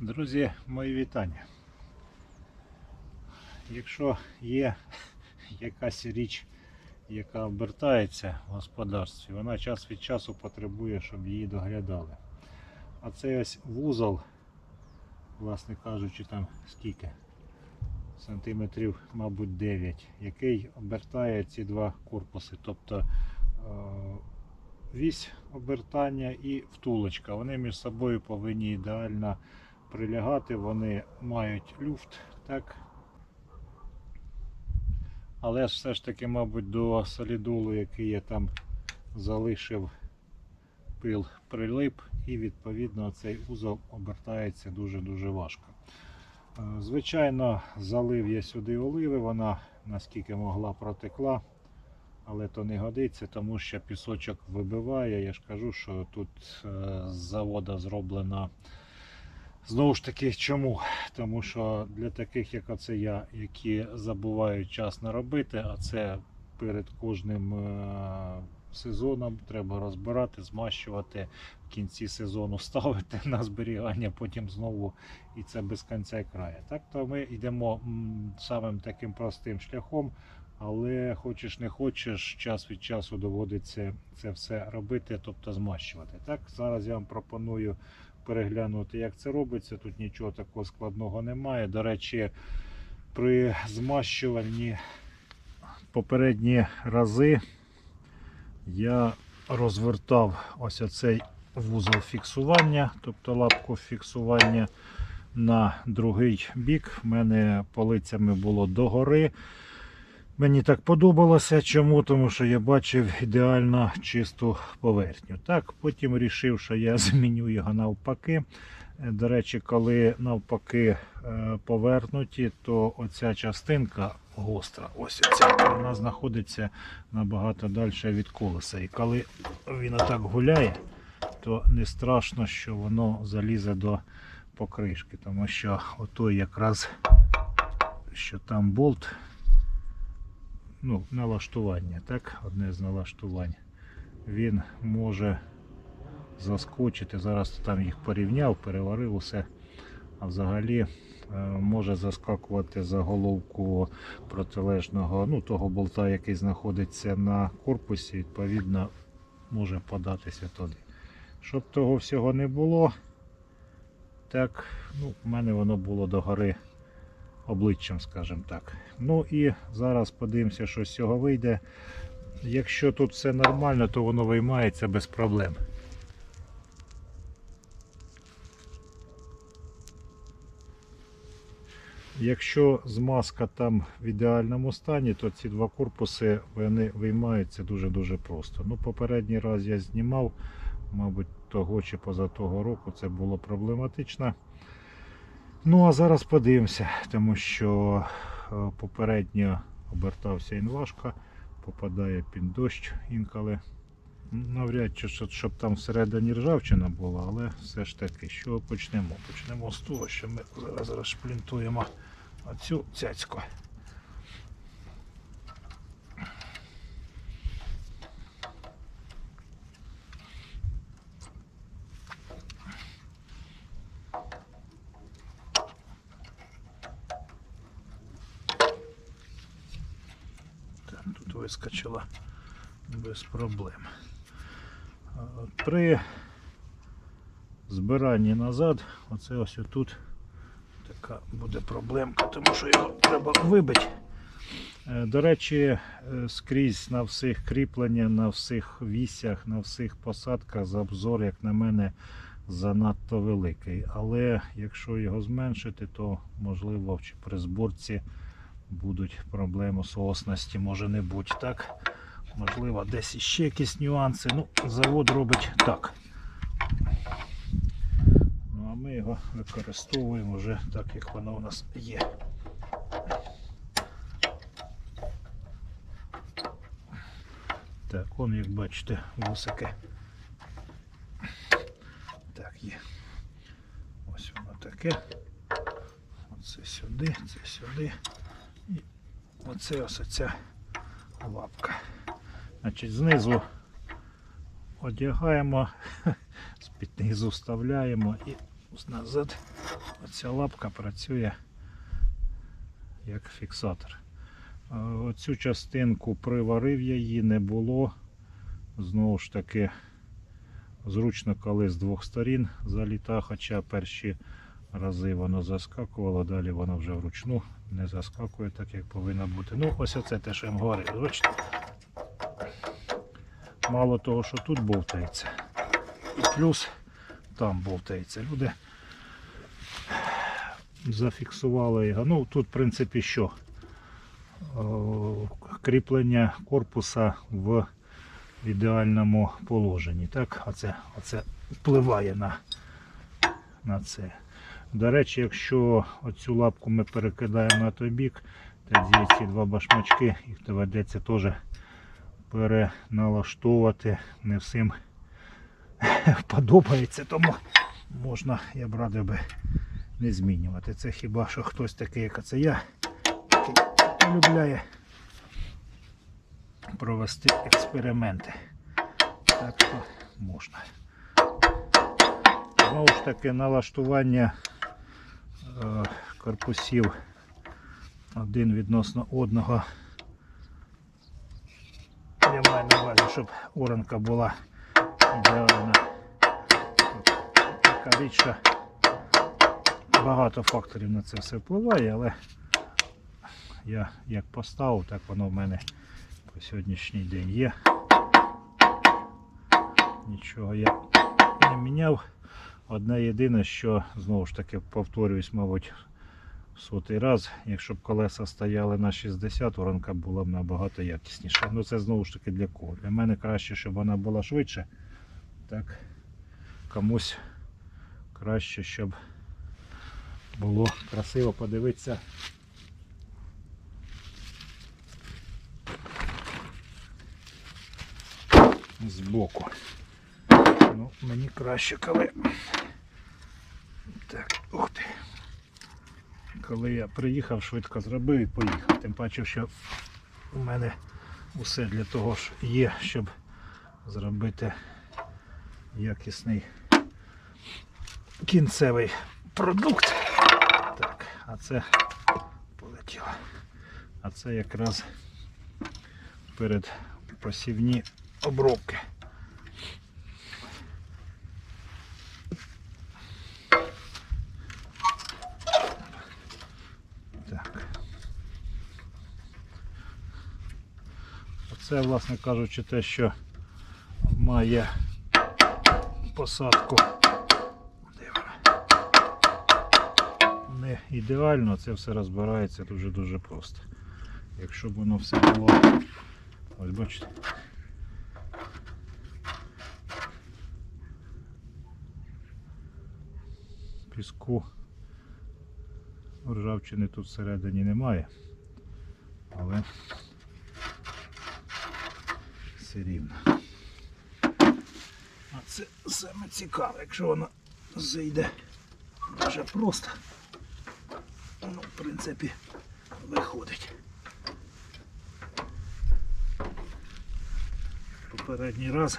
Друзі, мої вітання. Якщо є якась річ, яка обертається в господарстві, вона час від часу потребує, щоб її доглядали. А цей ось вузол, власне кажучи, там скільки? Сантиметрів, мабуть, 9, який обертає ці два корпуси. Тобто е, вісь обертання і втулочка. Вони між собою повинні ідеально прилягати, вони мають люфт, так. Але все ж таки, мабуть, до солідолу, який я там залишив, пил прилип, і відповідно цей узол обертається дуже-дуже важко. Е, Звичайно, залив я сюди оливи, вона наскільки могла протекла, але то не годиться, тому що пісочок вибиває. Я ж кажу, що тут е, з завода зроблена. Знову ж таки, чому? Тому що для таких, як оце я, які забувають час не робити, а це перед кожним е, сезоном треба розбирати, змащувати в кінці сезону, ставити на зберігання, потім знову і це без кінця і краю. Так то ми йдемо самим таким простим шляхом, але хочеш не хочеш, час від часу доводиться це все робити, тобто змащувати. Так, зараз я вам пропоную переглянути, як це робиться. Тут нічого такого складного немає. До речі, при змащуванні попередні рази я розвертав ось оцей вузол фіксування, тобто лапку фіксування на другий бік. В мене полицями було догори. Мені так подобалося. Чому? Тому що я бачив ідеально чисту поверхню. Так, потім вирішив, що я зміню його навпаки. Е, До речі, коли навпаки е, повернуті, то оця частинка гостра, ось ця, вона знаходиться набагато далі від колеса. І коли він отак гуляє, то не страшно, що воно залізе до покришки, тому що отой якраз що там болт ну, налаштування, так? Одне з налаштувань. Він може заскочити. Зараз там їх порівняв, переварив усе. А взагалі е, може заскакувати за головку протилежного, ну, того болта, який знаходиться на корпусі, відповідно, може податися туди. Щоб того всього не було, так, ну, в мене воно було догори обличчям, скажімо так. Ну і зараз подивимося, що з цього вийде. Якщо тут все нормально, то воно виймається без проблем. Якщо змазка там в ідеальному стані, то ці два корпуси вони виймаються дуже-дуже просто. Ну, Попередній раз я знімав, мабуть, того чи поза того року це було проблематично. Ну, а зараз подивимося, тому що е, попередньо обертався інвашка, попадає під дощ інколи. Навряд чи щоб, там всередині ржавчина була, але все ж таки, що почнемо? Почнемо з того, що ми зараз розшплінтуємо оцю цяцьку. Так, тут вискочила без проблем. При збиранні назад, оце ось тут така буде проблемка, тому що його треба вибити. Е, До речі, е, скрізь на всіх кріплення, на всіх вісях, на всіх посадках обзор, як на мене, занадто великий. Але якщо його зменшити, то можливо при зборці будуть проблеми соосності, може не бути так. Можливо, десь іще якісь нюанси. Ну, завод робить так. Ну, а ми його використовуємо вже так, як воно у нас є. Так, он, як бачите, вусики. Так, є. Ось воно таке. Оце сюди, це сюди. Оце ось оця лапка. Значить, знизу одягаємо, з-під низу вставляємо і назад. Оця лапка працює як фіксатор. Оцю частинку приварив я її, не було. Знову ж таки, зручно, коли з двох сторін заліта, хоча перші рази воно заскакувало, далі воно вже вручну не заскакує так, як повинно бути. Ну, ось оце те, що я вам говорив. Бачите? Мало того, що тут бовтається, і плюс там бовтається. Люди зафіксували його. Ну, тут, в принципі, що? Кріплення корпуса в ідеальному положенні. Так, оце, оце впливає на, на це. До речі, якщо оцю лапку ми перекидаємо на той бік, тоді ці два башмачки, їх доведеться теж переналаштовувати. Не всім подобається, тому можна, я б радив би не змінювати. Це хіба що хтось такий, як це я, полюбляє провести експерименти. Так що можна. Знову ж таки, налаштування корпусів один відносно одного. Я маю на увазі, щоб оранка була ідеальна. Така річ, що багато факторів на це все впливає, але я як поставив, так воно в мене по сьогоднішній день є. Нічого я не міняв. Одне єдине, що знову ж таки повторююсь, мабуть, сотий раз, якщо б колеса стояли на 60, уранка була б набагато якісніша. Ну це знову ж таки для кого? Для мене краще, щоб вона була швидше. Так, комусь краще, щоб було красиво подивитися. Збоку. Ну, мені краще, коли. Так, ух ти. Коли я приїхав, швидко зробив і поїхав. Тим паче, що у мене усе для того ж є, щоб зробити якісний кінцевий продукт. Так, а це полетіло. А це якраз перед посівні обробки. Так. Оце, власне кажучи, те, що має посадку. Не ідеально, це все розбирається дуже-дуже просто. Якщо б воно все було, ось бачите. Піску ржавчини тут всередині немає, але все рівно. А це саме цікаве, якщо воно зайде дуже просто, ну, в принципі, виходить. Попередній раз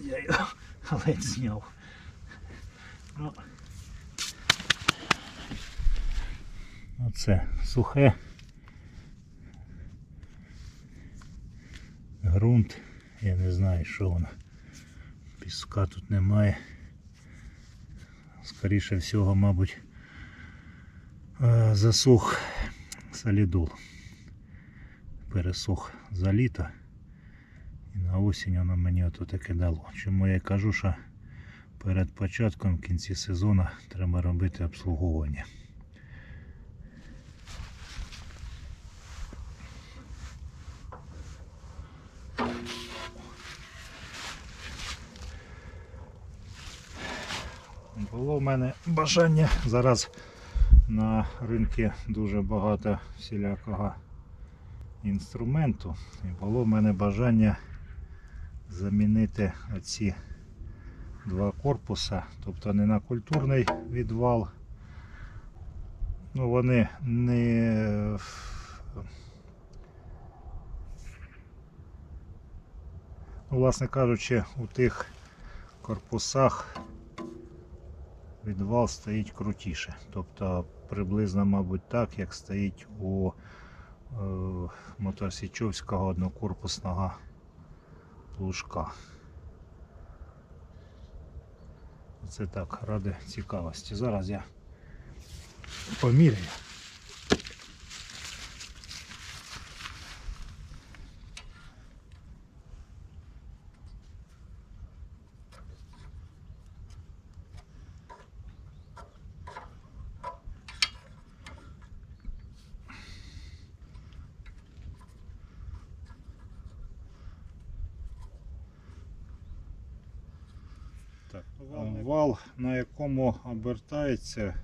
я його ледь зняв. Ну, Оце сухе. Грунт, я не знаю, що воно. Піска тут немає. Скоріше всього, мабуть, е, засух солідол. Пересух за літо. І на осінь воно мені ото таке дало. Чому я кажу, що перед початком в кінці сезону треба робити обслуговування. Було в мене бажання. Зараз на ринку дуже багато всілякого інструменту. І було в мене бажання замінити оці два корпуса, тобто не на культурний відвал. Ну, вони не Ну, власне кажучи, у тих корпусах відвал стоїть крутіше. Тобто приблизно, мабуть, так, як стоїть у е, моторсічовського однокорпусного плужка. Це так, ради цікавості. Зараз я поміряю. Так, вал, якому обертається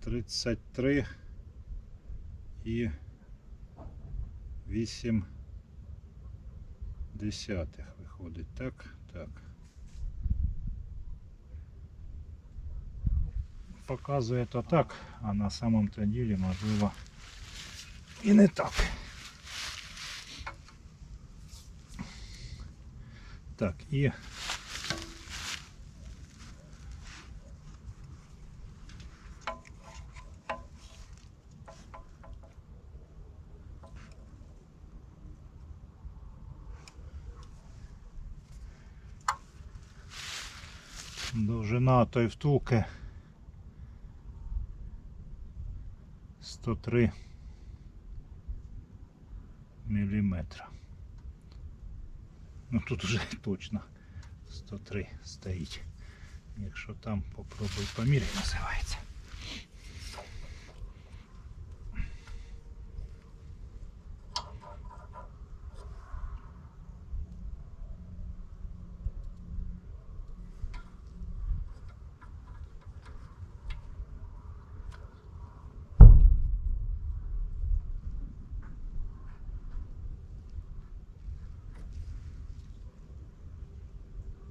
33 і 8 десятих виходить. Так, так. Показує то так, а на самом то ділі можливо і не так. Так, і тої втулки 103 міліметра. Ну тут уже точно 103 стоїть. Якщо там попробуй поміряй, називається.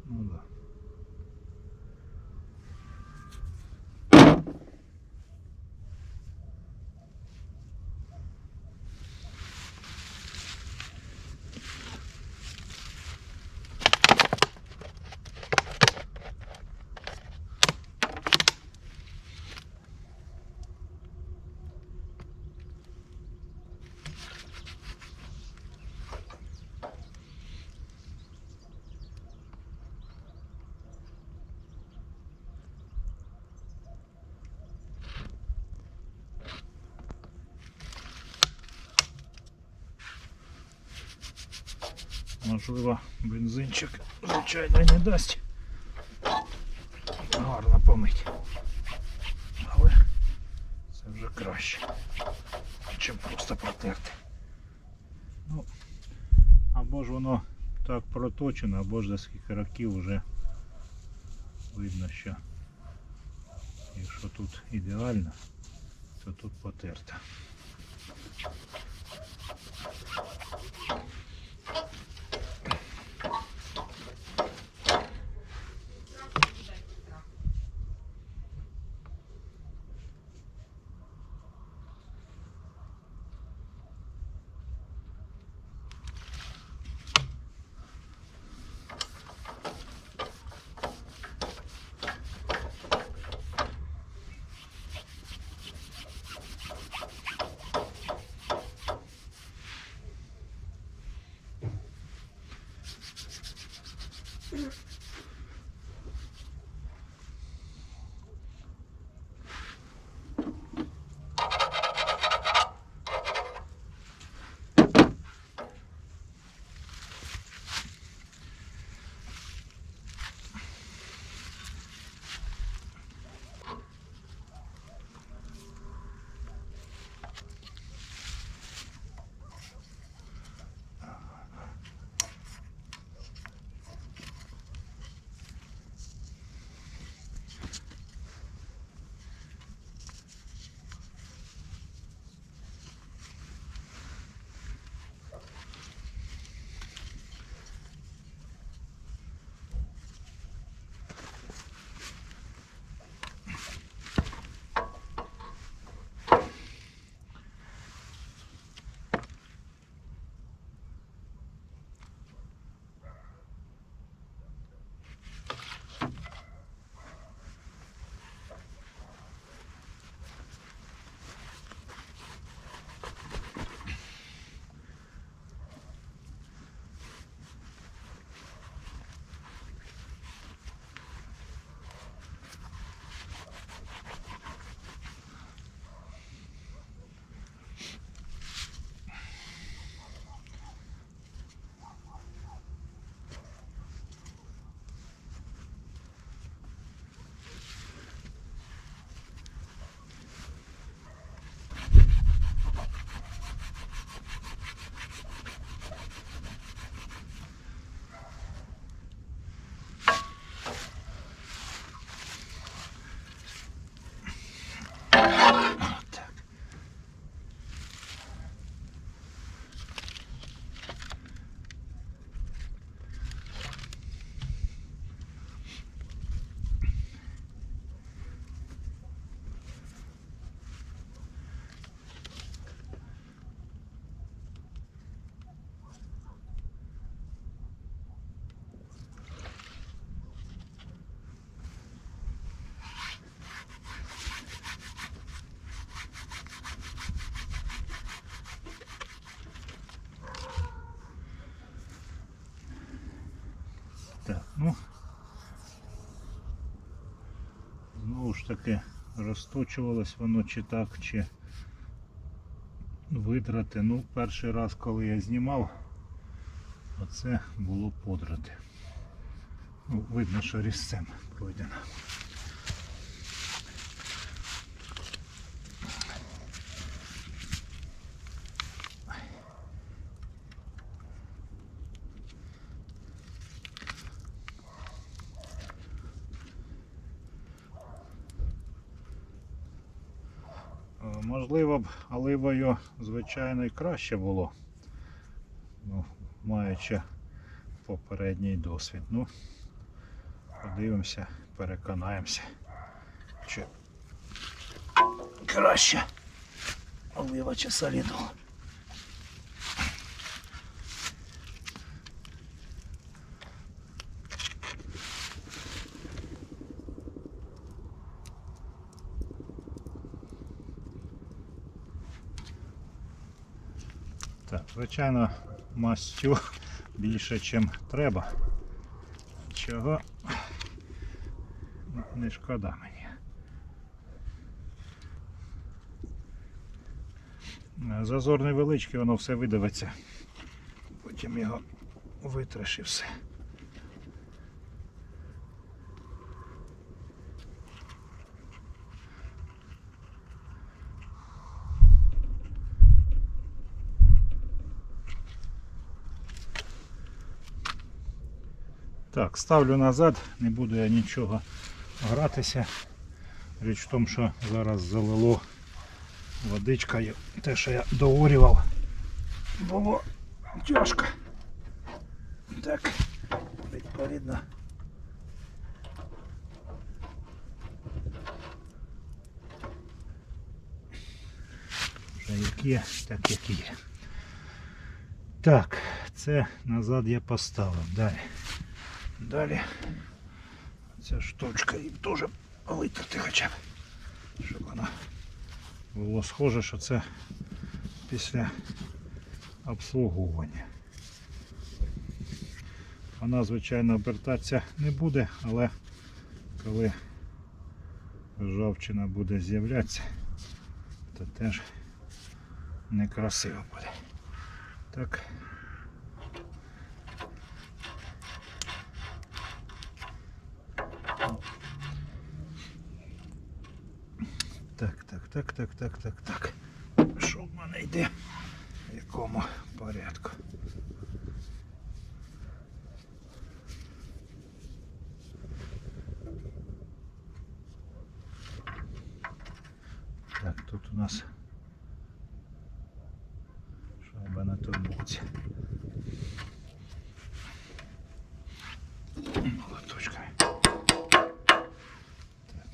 Ну да. Можливо, бензинчик, звичайно, не дасть. Гарно помить. Але це вже краще, чим просто протерти. Ну, або ж воно так проточено, або ж за скільки років вже видно, що якщо тут ідеально, то тут потерто. Так, ну знову ж таки розточувалось воно чи так, чи витрати. Ну, перший раз, коли я знімав, оце було подрати. Ну, Видно, що різцем пройдено. Можливо звичайно, і краще було, ну, маючи попередній досвід. Ну, подивимося, переконаємося, чи краще олива чи солідол. Так, звичайно, мастю більше, ніж треба. Чого не шкода мені. Зазор невеличкий, воно все видавиться. Потім його витреш все. Так, ставлю назад, не буду я нічого гратися. Річ в тому, що зараз залило водичка, те, що я доорював, було тяжко. Так, відповідно. Як є, так як є. Так, це назад я поставив. Далі. Далі ця штучка і теж витерти хоча б, щоб вона було схоже, що це після обслуговування. Вона, звичайно, обертатися не буде, але коли жовчина буде з'являтися, то теж некрасиво буде. Так. Так, так, так, так, так. Що в мене йде? В якому порядку? Так, тут у нас шайба на тому боці. Молоточками. Так,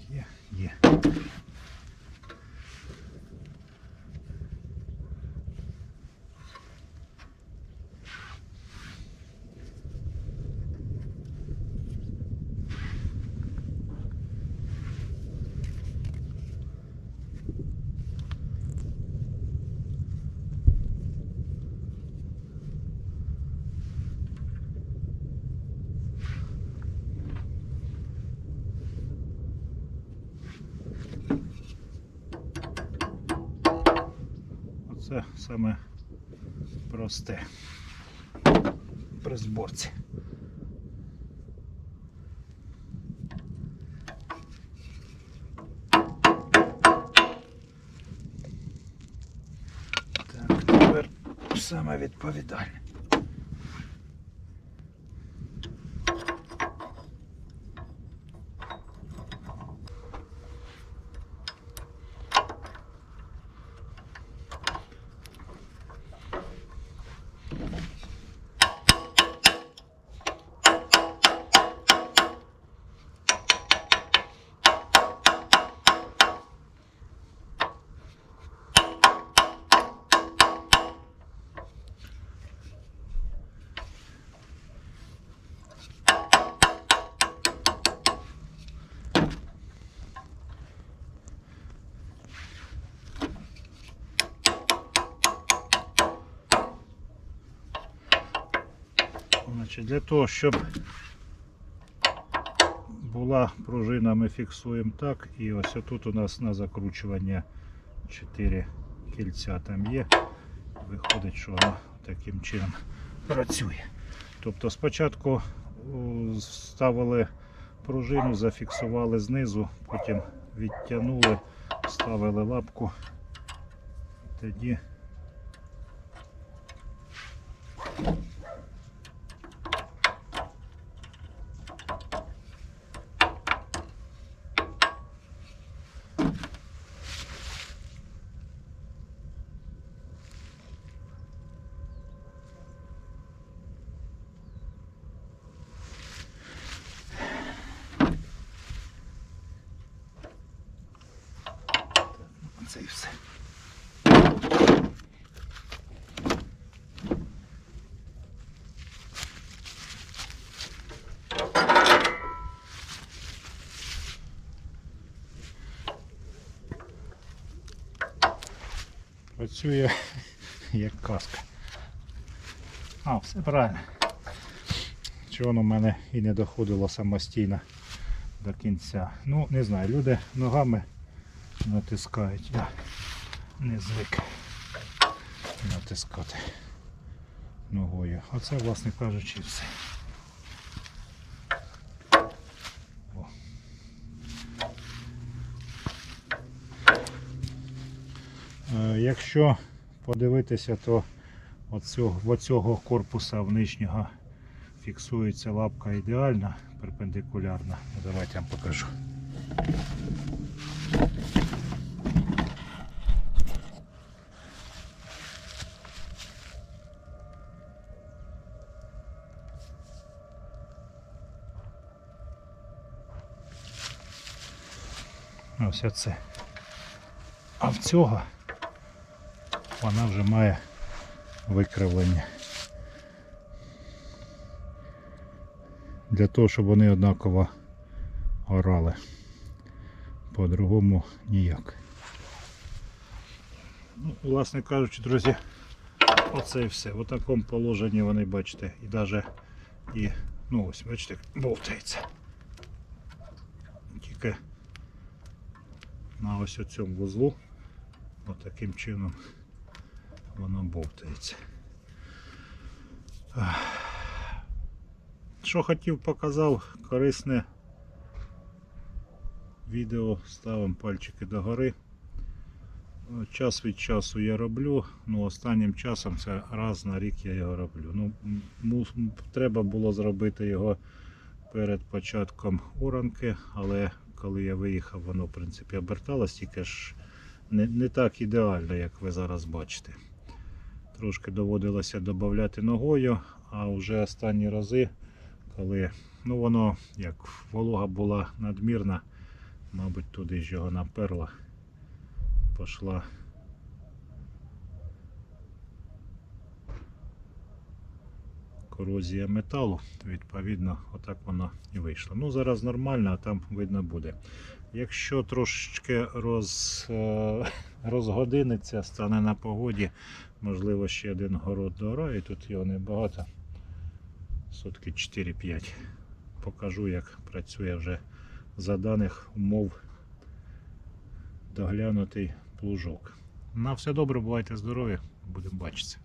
є, є. Оце саме просте при зборці. Так, тепер саме відповідальне. Значить, для того, щоб була пружина, ми фіксуємо так. І ось тут у нас на закручування 4 кільця там є. Виходить, що воно таким чином працює. Тобто спочатку ставили пружину, зафіксували знизу, потім відтягнули, ставили лапку. Тоді це і все. Працює як казка. А, все правильно. Чого воно в мене і не доходило самостійно до кінця. Ну, не знаю, люди ногами натискають. Я не звик натискати ногою. Оце, власне кажучи, все. О. Е, Якщо подивитися, то оцього, в оцього корпуса в нижнього фіксується лапка ідеально, перпендикулярна. Ну, Давайте я вам покажу. Ось оце. А в цього вона вже має викривлення. Для того, щоб вони однаково орали. По-другому ніяк. Ну, власне кажучи, друзі, оце і все. В такому положенні вони, бачите, і навіть і, ну ось, бачите, бовтається. Тільки на ось цьому вузлу отаким чином воно бовтається. Що хотів, показав, корисне відео, ставимо пальчики догори. Час від часу я роблю, ну останнім часом це раз на рік я його роблю. Ну, треба було зробити його перед початком оранки, але коли я виїхав, воно в принципі оберталось, тільки ж не, не так ідеально, як ви зараз бачите. Трошки доводилося додати ногою, а вже останні рази, коли ну воно як волога була надмірна, мабуть, туди ж його наперла, пішла. Корозія металу, відповідно, отак воно і вийшло. Ну, зараз нормально, а там видно буде. Якщо трошечки роз, е, розгодиниться, стане на погоді, можливо, ще один город дограє, тут його небагато. Сотки 4-5. Покажу, як працює вже за даних умов доглянутий плужок. На все добре, бувайте здорові, будемо бачитися.